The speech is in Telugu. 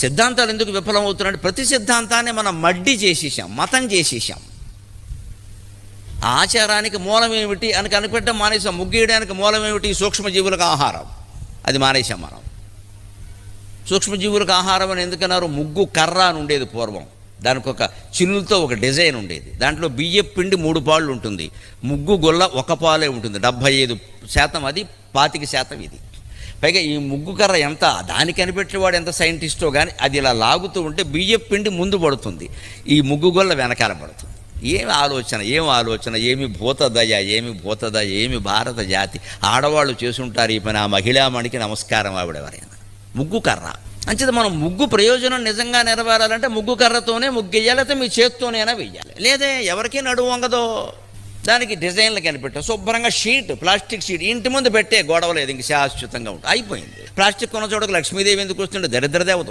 సిద్ధాంతాలు ఎందుకు విఫలమవుతున్నాయంటే ప్రతి సిద్ధాంతాన్ని మనం మడ్డి చేసేసాం మతం చేసేసాం. ఆచారానికి మూలం ఏమిటి అని కనిపెట్టడం మానేసాం ముగ్గేయడానికి మూలం ఏమిటి? సూక్ష్మజీవులకు ఆహారం. అది మానేసాం మనం. సూక్ష్మజీవులకు ఆహారం అని ఎందుకన్నారు? ముగ్గు కర్ర అని ఉండేది పూర్వం. దానికి ఒక చిన్నులతో ఒక డిజైన్ ఉండేది. దాంట్లో బియ్యం పిండి మూడు పాళ్ళు ఉంటుంది. ముగ్గు గొల్ల ఒక పాలే ఉంటుంది. డెబ్భై ఐదు శాతం అది పాతిక శాతం ఇది. పైగా ఈ ముగ్గు కర్ర ఎంత? దానికి కనిపెట్టేవాడు ఎంత సైంటిస్టో కానీ అది ఇలా లాగుతూ ఉంటే బియ్యం పిండి ముందు పడుతుంది. ఈ ముగ్గు గొల్ల వెనకాల పడుతుంది. ఏమి ఆలోచన ఏం ఆలోచన? ఏమి భూతదయ ఏమి భూతదయ ఏమి భారత జాతి? ఆడవాళ్ళు చేసుంటారు ఈ పని. ఆ మహిళామణికి నమస్కారం ఆవిడెవరైనా ముగ్గు కర్ర. అంచేది మనం ముగ్గు ప్రయోజనం నిజంగా నెరవేరాలంటే ముగ్గు కర్రతోనే ముగ్గు వేయాలి లేకపోతే మీ చేత్తోనైనా వెయ్యాలి లేదే ఎవరికీ నడువు వంగదో? దానికి డిజైన్లు కనిపెట్టాం. శుభ్రంగా షీట్ ప్లాస్టిక్ షీట్. ఇంటి ముందు పెట్టే గొడవ లేదు ఇంక శాశ్వతంగా ఉంటుంది. అయిపోయింది. ప్లాస్టిక్ కొన్న చోటకు లక్ష్మీదేవి ఎందుకు వస్తుండే? దరిద్రదేవత